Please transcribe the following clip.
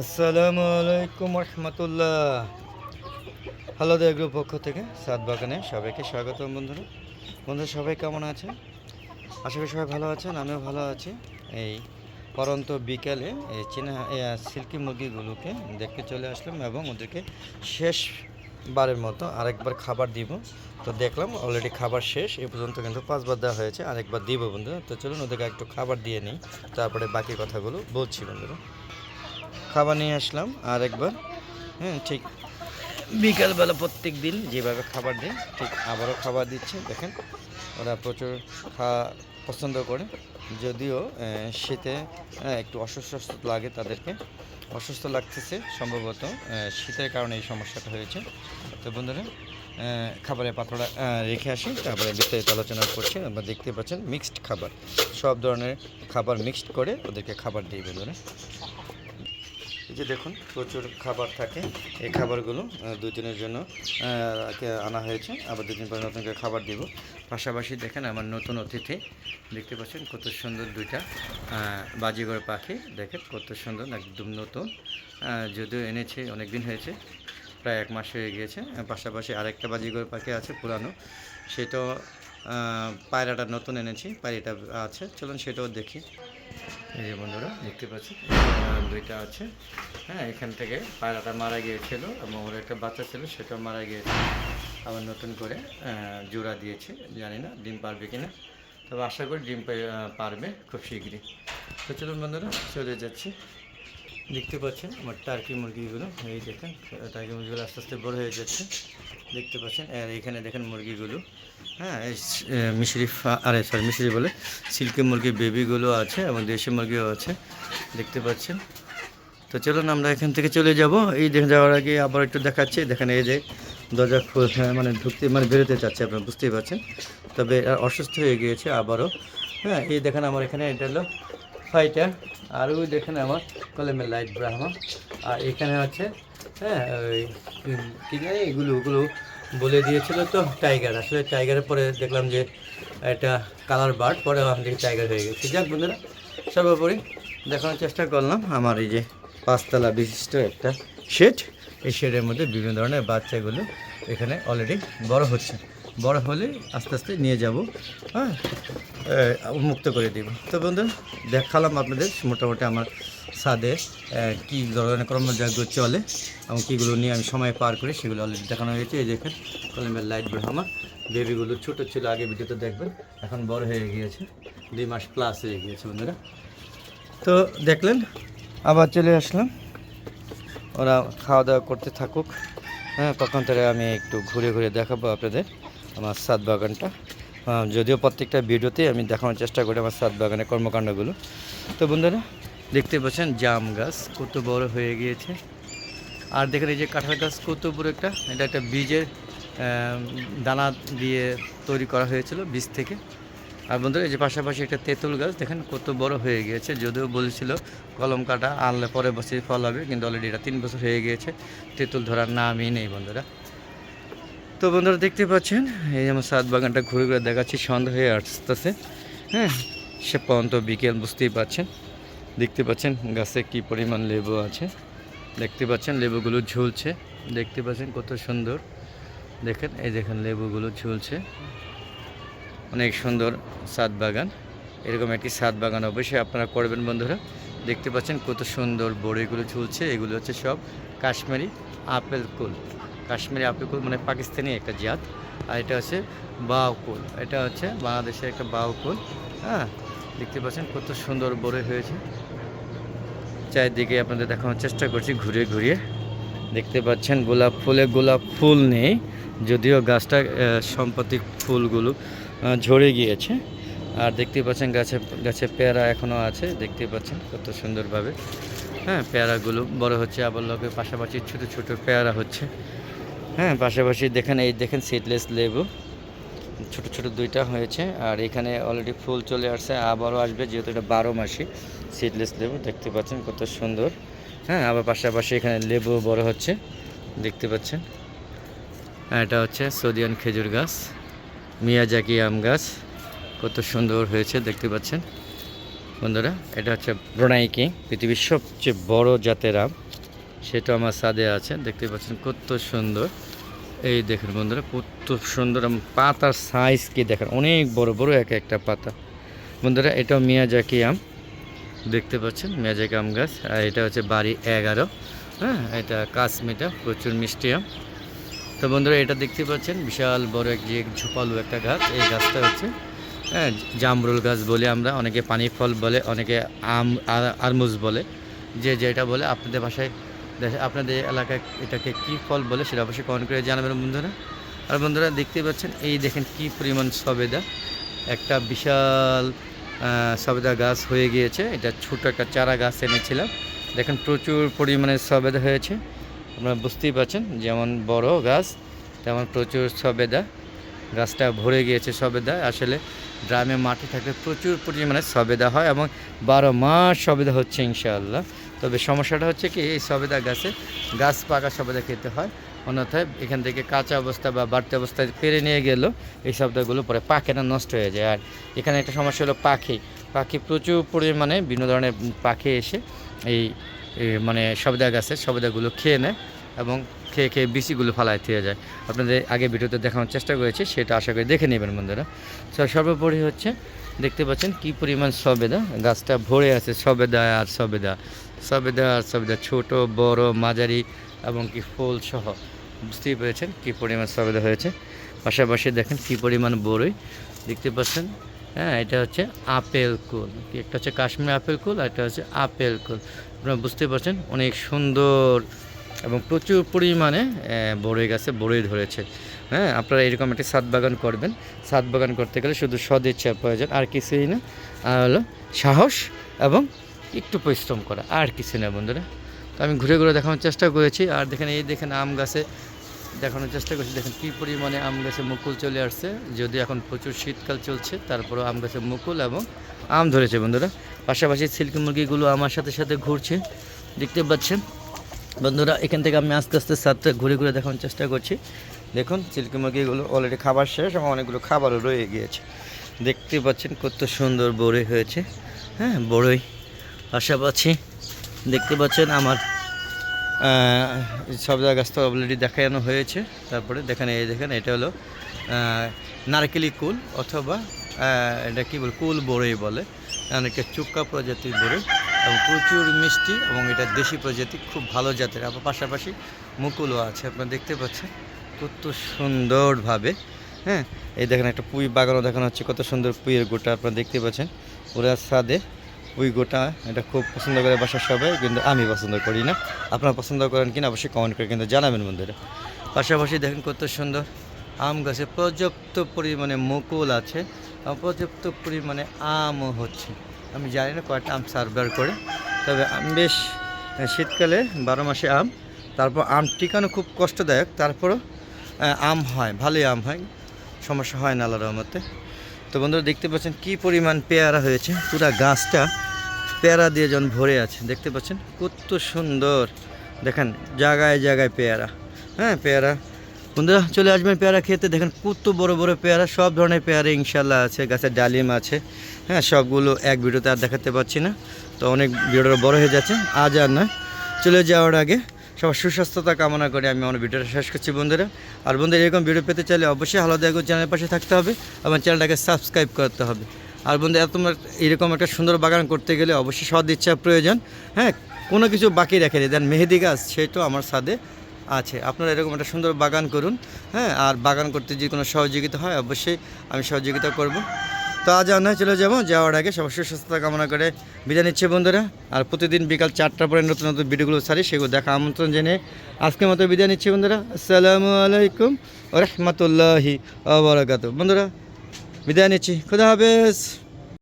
আসসালামু আলাইকুম রহমতুল্লাহ। হ্যালো দেগ্রুপ পক্ষ থেকে সাত বাগানে সবাইকে স্বাগতম বন্ধুরা। বন্ধুরা, সবাই কেমন আছে আশা করি সবাই ভালো আছেন, আমিও ভালো আছি। এই পরন্ত বিকালে এই চীনা সিল্কি মুরগিগুলোকে দেখতে চলে আসলাম এবং ওদেরকে শেষবারের মতো আরেকবার খাবার দিব। তো দেখলাম অলরেডি খাবার শেষ, এ পর্যন্ত কিন্তু পাঁচবার দেওয়া হয়েছে, আরেকবার দিব বন্ধুরা। তো চলুন ওদেরকে একটু খাবার দিয়ে নিই, তারপরে বাকি কথাগুলো বলছি বন্ধুরা। খাবার নিয়ে আসলাম আর একবার হ্যাঁ ঠিক বিকালবেলা প্রত্যেক দিন যেভাবে খাবার দিই ঠিক আবারও খাবার দিচ্ছে। দেখেন, ওরা প্রচুর খাওয়া পছন্দ করে। যদিও শীতে একটু অসুস্থ লাগে তাদেরকে। অসুস্থ লাগতেছে সম্ভবত শীতের কারণে এই সমস্যাটা হয়েছে। তো বন্ধুরা খাবারের পাত্রটা রেখে আসি। তারপরে বিস্তারিত আলোচনা করছি। আমরা দেখতে পাচ্ছেন, মিক্সড খাবার। সব ধরনের খাবার মিক্সড করে ওদেরকে খাবার দিই বন্ধুরা। এই যে দেখুন প্রচুর খাবার থাকে। এই খাবারগুলো দুদিনের জন্য আনা হয়েছে। আবার দুদিন পরে নতুন করে খাবার দিব। পাশাপাশি দেখেন আমার নতুন অতিথি। দেখতে পাচ্ছেন কত সুন্দর দুইটা আহ, বাজিগর পাখি। দেখেন কত সুন্দর একদম নতুন। যদিও এনেছে অনেক দিন হয়েছে প্রায় এক মাস হয়ে গিয়েছে। পাশাপাশি আরেকটা বাজিগর পাখি আছে পুরানো। সেটাও পায়রাটা নতুন এনেছি পায়রাটা আছে। চলুন সেটাও দেখি। এই যে বন্ধুরা, দেখতে পাচ্ছি দুইটা আছে। হ্যাঁ এখান থেকে পায়রাটা মারা গিয়েছিল এবং ওর একটা বাচ্চা ছিল, সেটাও মারা গিয়েছে। আবার নতুন করে জোড়া দিয়েছে, জানি না, ডিম পারবে কিনা। তবে আশা করি ডিম পারবে খুব শীঘ্রই। তো চলুন বন্ধুরা, চলে যাচ্ছি। দেখতে পাচ্ছেন, আমার টার্কি মুরগিগুলো, এই দেখেন, টার্কি মুরগিগুলো আস্তে আস্তে বড় হয়ে যাচ্ছে। দেখতে পাচ্ছেন। আর এখানে দেখেন মুরগিগুলো। হ্যাঁ মিশরি আরে সরি মিশরি বলে। সিল্কি মুরগি বেবিগুলো আছে এবং দেশি মুরগিও আছে। দেখতে পাচ্ছেন। তো চলুন আমরা এখান থেকে চলে যাব। এই দেখে যাওয়ার আগে আবার একটু দেখাচ্ছি। দেখেন এই যে দরজা হ্যাঁ, মানে ঢুকতে মানে বেরোতে চাচ্ছে আপনারা বুঝতেই পারছেন। তবে অসুস্থ হয়ে গিয়েছে আবারও। হ্যাঁ এই দেখেন আমার এখানে এটা হলো ফাইটার আর ওই দেখেন আমার কলমের লাইট ব্রাহ্মা আর এখানে আছে হ্যাঁ ওই কি জানি, এগুলো, ওগুলো বলে দিয়েছিল তো টাইগার। আসলে টাইগারের পরে দেখলাম যে এটা কালার বার্ড, পরে দেখি টাইগার হয়ে গেছে। যাক বন্ধুরা, সর্বোপরি দেখানোর চেষ্টা করলাম। আমার এই যে পাঁচতলা বিশিষ্ট একটা শেড, এই শেডের মধ্যে বিভিন্ন ধরনের বাচ্চাগুলো এখানে অলরেডি বড় হচ্ছে। বড় হলে আস্তে আস্তে নিয়ে যাব হ্যাঁ। আহ, মুক্ত করে দিব। তো বন্ধু দেখালাম আপনাদের মোটামুটি আমার আহ, কী ধরনের কর্মযজ্ঞ চলে এবং কীগুলো নিয়ে আমি সময় পার করি সেগুলো অলরেডি দেখানো হয়েছে। এই দেখেন কলমের লাইট ব্রাহ্মা বেবিগুলো ছোটো ছিল আগে ভিডিওতে দেখবেন এখন বড় হয়ে গিয়েছে দুই মাস প্লাস হয়ে গিয়েছে বন্ধুরা। তো দেখলেন আবার চলে আসলাম। ওরা খাওয়া দাওয়া করতে থাকুক হ্যাঁ তখন থেকে আমি একটু ঘুরে ঘুরে দেখাবো আপনাদের আমার সাত বাগানটা। যদিও প্রত্যেকটা ভিডিওতে আমি দেখানোর চেষ্টা করি আমার সাত বাগানের কর্মকাণ্ডগুলো। তো বন্ধুরা, দেখতে পাচ্ছেন জাম গাছ, কত বড় হয়ে গিয়েছে। আর দেখেন এই যে কাঁঠাল গাছ, কত বড় একটা, এটা একটা বীজের দানা দিয়ে তৈরি করা হয়েছিল বীজ থেকে। আর বন্ধুরা, এই যে পাশাপাশি একটা তেঁতুল গাছ, দেখেন কত বড় হয়ে গিয়েছে। যদিও বলেছিল কলম কাটা, আনলে পরে বছর ফল হবে, কিন্তু অলরেডি এটা তিন বছর হয়ে গিয়েছে। তেঁতুল ধরার নামই নেই বন্ধুরা। তো বন্ধুরা দেখতে পাচ্ছেন, এই আমার সাত বাগানটা ঘুরে ঘুরে দেখাচ্ছি, সন্ধ্যা হয়ে আসতেছে। হ্যাঁ সে পর্যন্ত বিকেল, বুঝতেই পাচ্ছেন। দেখতে পাচ্ছেন গাছে কি পরিমাণ লেবু আছে। দেখতে পাচ্ছেন লেবুগুলো ঝুলছে। দেখতে পাচ্ছেন কত সুন্দর। দেখেন, এই দেখেন লেবুগুলো ঝুলছে। অনেক সুন্দর সাত বাগান। এরকম একটি সাত বাগান অবশ্যই আপনারা করবেন বন্ধুরা। দেখতে পাচ্ছেন কত সুন্দর বড়িগুলো ঝুলছে। এগুলো হচ্ছে সব কাশ্মীরি আপেল কুল। কাশ্মীরি আপিকুল মানে পাকিস্তানি একটা জাত আর এটা হচ্ছে বাউ কুল। এটা হচ্ছে বাংলাদেশের একটা বাউ কুল হ্যাঁ? দেখতে পাচ্ছেন কত সুন্দর বড় হয়েছে। চারিদিকে আপনাদের দেখানোর চেষ্টা করছি ঘুরিয়ে ঘুরিয়ে। দেখতে পাচ্ছেন গোলাপ ফুলে গোলাপ ফুল নেই যদিও গাছটা আহ, সাম্প্রতিক ফুলগুলো ঝরে গিয়েছে। আর দেখতে পাচ্ছেন গাছে গাছে পেয়ারা এখনও আছে দেখতে পাচ্ছেন কত সুন্দরভাবে। হ্যাঁ পেয়ারাগুলো বড় হচ্ছে আবার লোকের পাশাপাশি ছোট ছোট পেয়ারা হচ্ছে। হ্যাঁ পাশাপাশি দেখেন এই দেখেন সিডলেস লেবু। ছোট ছোট দুইটা হয়েছে আর এখানে অলরেডি ফুল চলে আসছে, আবারও আসবে যেহেতু এটা বারো মাসি সিডলেস লেবু, দেখতে পাচ্ছেন কত সুন্দর। হ্যাঁ আবার পাশাপাশি এখানে লেবু বড় হচ্ছে, দেখতে পাচ্ছেন। এটা হচ্ছে সদিয়ান খেজুর গাছ, মিয়াজাকি আম গাছ, কত সুন্দর হয়েছে, দেখতে পাচ্ছেন। বন্ধুরা, এটা হচ্ছে ব্রোনাইকি পৃথিবীর সবচেয়ে বড় জাতের আম। সেটা আমার সাদে আছে, দেখতে পাচ্ছেন কত সুন্দর। এই দেখেন বন্ধুরা, কত সুন্দর পাতার সাইজ কি দেখেন, অনেক বড় বড় এক একটা পাতা। বন্ধুরা, এটাও মিয়াজাকি আম, দেখতে পাচ্ছেন মিয়াজাকি আম গাছ। আর এটা হচ্ছে বাড়ি এগারো হ্যাঁ এটা কাশ্মীরটা, প্রচুর মিষ্টি আম। তো বন্ধুরা, এটা দেখতে পাচ্ছেন বিশাল বড় এক যে ঝোপালু একটা গাছ, এই গাছটা হচ্ছে হ্যাঁ জামরুল গাছ বলে আমরা, অনেকে পানি ফল বলে, অনেকে আম আরমুজ বলে। যে যেটা বলে, আপনাদের ভাষায় আপনাদের এলাকায় এটাকে কি ফল বলে সেটা অবশ্যই কমেন্ট করে জানাবেন বন্ধুরা। আর বন্ধুরা দেখতে পাচ্ছেন, এই দেখেন কি পরিমাণ সবেদা। একটা বিশাল সবেদা গাছ হয়ে গিয়েছে। এটা ছোটো একটা চারা গাছ এনেছিলাম। দেখেন প্রচুর পরিমাণে সবেদা হয়েছে। আপনারা বুঝতেই পারছেন, যেমন বড় গাছ, তেমন প্রচুর সবেদা। গাছটা ভরে গিয়েছে সবেদা। আসলে গ্রামে মাটি থাকলে প্রচুর পরিমাণে সবেদা হয় এবং বারো মাস সবেদা হচ্ছে, ইনশাআল্লাহ। তবে সমস্যাটা হচ্ছে কি, এই সবেদা গাছে গাছ পাকা সবেদা খেতে হয়। অন্যথায় এখান থেকে কাঁচা অবস্থা বা বাড়তি অবস্থায় পেরে নিয়ে গেলেও এই সবেদাগুলো পরে পাকে না নষ্ট হয়ে যায়। আর এখানে একটা সমস্যা হলো পাখি। পাখি প্রচুর পরিমাণে বিভিন্ন ধরনের পাখি এসে এই মানে সবেদা গাছের সবেদাগুলো খেয়ে নেয় এবং খেয়ে খেয়ে বিচিগুলো ফালায় থেকে যায়। আপনাদের আগে ভিডিওতে দেখানোর চেষ্টা করেছি, সেটা আশা করি দেখে নেবেন বন্ধুরা। সর্বোপরি হচ্ছে দেখতে পাচ্ছেন কি পরিমাণ সবেদা। গাছটা ভরে আছে, সবেদা আর সবেদা। সবেদা আর সবেদা, ছোট, বড়, মাঝারি এবং কি ফুল সহ। বুঝতেই পেরেছেন কি পরিমাণ সবেদা হয়েছে। পাশাপাশি দেখেন কি পরিমাণ বড়ই। দেখতে পাচ্ছেন হ্যাঁ এটা হচ্ছে আপেল কুল। একটা হচ্ছে কাশ্মীর আপেল কুল আর একটা হচ্ছে আপেল কুল। আপনারা বুঝতে পারছেন অনেক সুন্দর এবং প্রচুর পরিমাণে বড়ই গাছে বড়ই ধরেছে। হ্যাঁ আপনারা এরকম একটি সাত বাগান করবেন। সাত বাগান করতে গেলে শুধু সদিচ্ছা প্রয়োজন, আর কিছুই না। আর হলো সাহস এবং একটু পরিশ্রম করা, আর কিছু না বন্ধুরা। তো আমি ঘুরে ঘুরে দেখানোর চেষ্টা করেছি, আর দেখেন এই দেখেন আম গাছে দেখানোর চেষ্টা করছি। দেখেন কী পরিমাণে আম গাছে মুকুল চলে আসছে যদি এখন প্রচুর শীতকাল চলছে, তারপরেও আম গাছে মুকুল এবং আম ধরেছে বন্ধুরা। পাশাপাশি সিল্কি মুরগিগুলো আমার সাথে সাথে ঘুরছে, দেখতে পাচ্ছেন। বন্ধুরা, এখান থেকে আমি আস্তে আস্তে সাতটা ঘুরে ঘুরে দেখানোর চেষ্টা করছি। দেখুন, সিল্কি মুরগিগুলো অলরেডি খাবার শেষ এবং অনেকগুলো খাবারও রয়ে গিয়েছে। দেখতে পাচ্ছেন কত সুন্দর বড়ই হয়েছে। হ্যাঁ বড়ই। পাশাপাশি দেখতে পাচ্ছেন আমার সব গাছ তো অলরেডি দেখানো হয়েছে। তারপরে দেখেন, এই দেখেন, এটা হলো নারকেলি কুল অথবা এটা কী বলে, কুল বড়ই বলে। অনেকে চুক্কা প্রজাতির বড়ই এবং প্রচুর মিষ্টি এবং এটা দেশি প্রজাতি, খুব ভালো জাতের। আবার পাশাপাশি মুকুলও আছে, আপনারা দেখতে পাচ্ছেন। কত সুন্দরভাবে হ্যাঁ? এই দেখেন একটা পুঁই বাগানও দেখানো হচ্ছে, কত সুন্দর পুঁইয়ের গোটা আপনারা দেখতে পাচ্ছেন। ওরা সাদে পুঁই গোটা, এটা খুব পছন্দ করে বাসার সবাই, কিন্তু আমি পছন্দ করি না। আপনারা পছন্দ করেন কিনা অবশ্যই কমেন্ট করে কিন্তু জানাবেন বন্ধুরা। পাশাপাশি দেখেন কত সুন্দর আম গাছে পর্যাপ্ত পরিমাণে মুকুল আছে পর্যাপ্ত পরিমাণে আমও হচ্ছে। আমি জানি না কয়েকটা আম সার্ভার করে, তবে আম বেশ শীতকালে বারো মাসে আম, তারপর আম টিকানো খুব কষ্টদায়ক, তারপরও আম হয়, ভালোই আম হয়, সমস্যা হয় না আল্লাহ রহমতে। তো বন্ধুরা, দেখতে পাচ্ছেন কি পরিমাণ পেয়ারা হয়েছে, পুরা গাছটা পেয়ারা দিয়ে যখন ভরে আছে। দেখতে পাচ্ছেন কত সুন্দর, দেখেন, জায়গায় জায়গায় পেয়ারা। হ্যাঁ পেয়ারা। বন্ধুরা, চলে আসবেন পেয়ারা খেতে, দেখেন কত বড় বড় পেয়ারা, সব ধরনের পেয়ারা ইনশাল্লাহ আছে গাছের ডালিম আছে। হ্যাঁ সবগুলো এক ভিডিওতে আর দেখাতে পাচ্ছি না, তো অনেক ভিডিওটা বড় হয়ে যাচ্ছে, আজ আর নয়। চলে যাওয়ার আগে সবার সুস্বাস্থ্যতা কামনা করে। আমি আমার ভিডিওটা শেষ করছি বন্ধুরা। আর বন্ধুরা, এরকম ভিডিও পেতে চাইলে অবশ্যই হালো দেখো চ্যানেলের পাশে থাকতে হবে এবং চ্যানেলটাকে সাবস্ক্রাইব করতে হবে। আর বন্ধু তোমার এরকম একটা সুন্দর বাগান করতে গেলে অবশ্যই সদ ইচ্ছা প্রয়োজন। হ্যাঁ কোনো কিছু বাকি রেখে দিই দেন মেহেদি গাছ সেটাও আমার সাথে আছে। আপনারা এরকম একটা সুন্দর বাগান করুন। হ্যাঁ আর বাগান করতে যদি কোনো সহযোগিতা হয়, অবশ্যই আমি সহযোগিতা করব। তো আজ নয় চলে যাব, যাওয়ার আগে সবার সুস্বাস্থ্য কামনা করে বিদায় নিচ্ছে বন্ধুরা। আর প্রতিদিন বিকাল চারটার পরে নতুন নতুন ভিডিওগুলো সারি সেগুলো দেখা আমন্ত্রণ জেনে আজকের মতো বিদায় নিচ্ছে বন্ধুরা। আসসালামু আলাইকুম রহমতুল্লাহি আবরাকাত বন্ধুরা, বিদায় নিচ্ছি। খুদা হাফেজ।